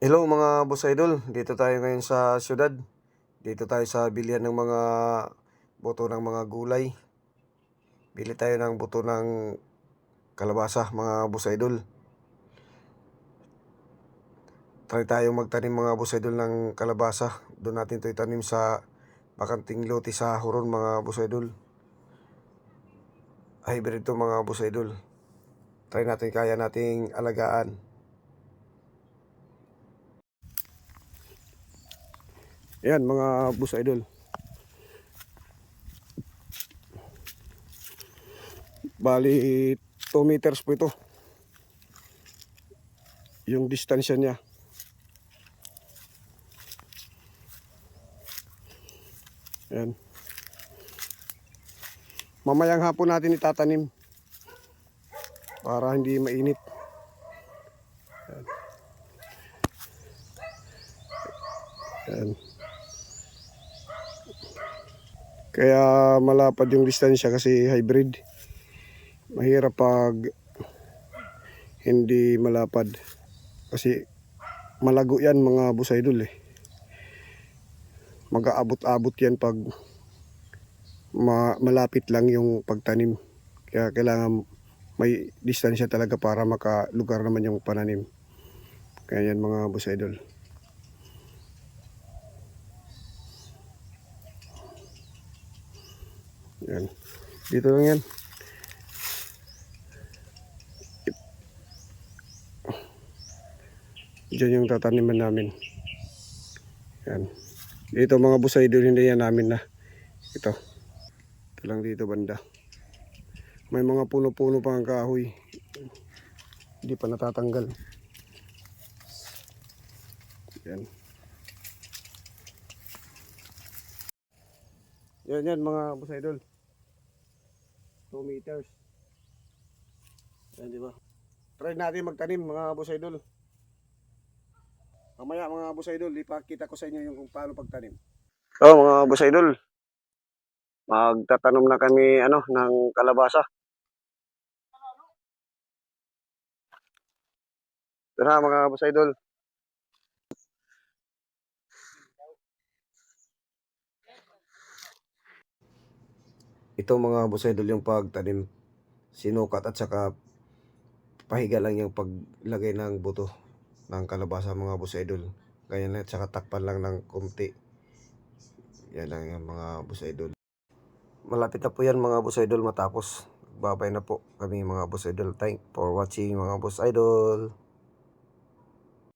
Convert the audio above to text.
Hello mga boss idol, dito tayo ngayon sa syudad. Dito tayo sa bilihan ng mga buto ng mga gulay. Bili tayo ng buto ng kalabasa mga boss idol. Try tayong magtanim mga boss idol ng kalabasa. Doon natin ito itanim sa bakanting lote sa Huron mga boss idol. Hybrid to mga boss idol. Try natin kaya nating alagaan. Yan mga boss idol. Bali 2 meters po ito. Yung distansya niya. Yan. Mamayang hapon natin itatanim. Para hindi mainit. Yan. Yan. Kaya malapad yung distansya kasi hybrid. Mahirap pag hindi malapad. Kasi malago yan mga boss idol eh. Mag-aabot-abot yan pag ma- malapit lang yung pagtanim. Kaya kailangan may distansya talaga para makalugar naman yung pananim. Kaya yan mga boss idol. Yan. Dito lang yan. Diyan yung tataniman namin. Yan. Dito mga busay doon hindi namin na. Ito. Ito lang dito banda. May mga puno-puno pa ang kahoy. Hindi pa natatanggal. Yan. Yan yan mga boss idol. 2 meters. Yan di ba? Try natin magtanim mga boss idol. Mamaya mga boss idol, ipakita ko sa inyo yung kung paano pagtanim. Oh mga boss idol. Magtatanom na kami ano ng kalabasa. Tara mga boss idol. Ito mga boss idol yung pagtanim. Sinukat at saka pahiga lang yung paglagay ng buto ng kalabasa mga boss idol. Ganyan lang at saka takpan lang ng kumti. Yan lang yung mga boss. Malapit na po yan mga boss matapos. Babay na po kami mga boss. Thank for watching mga boss.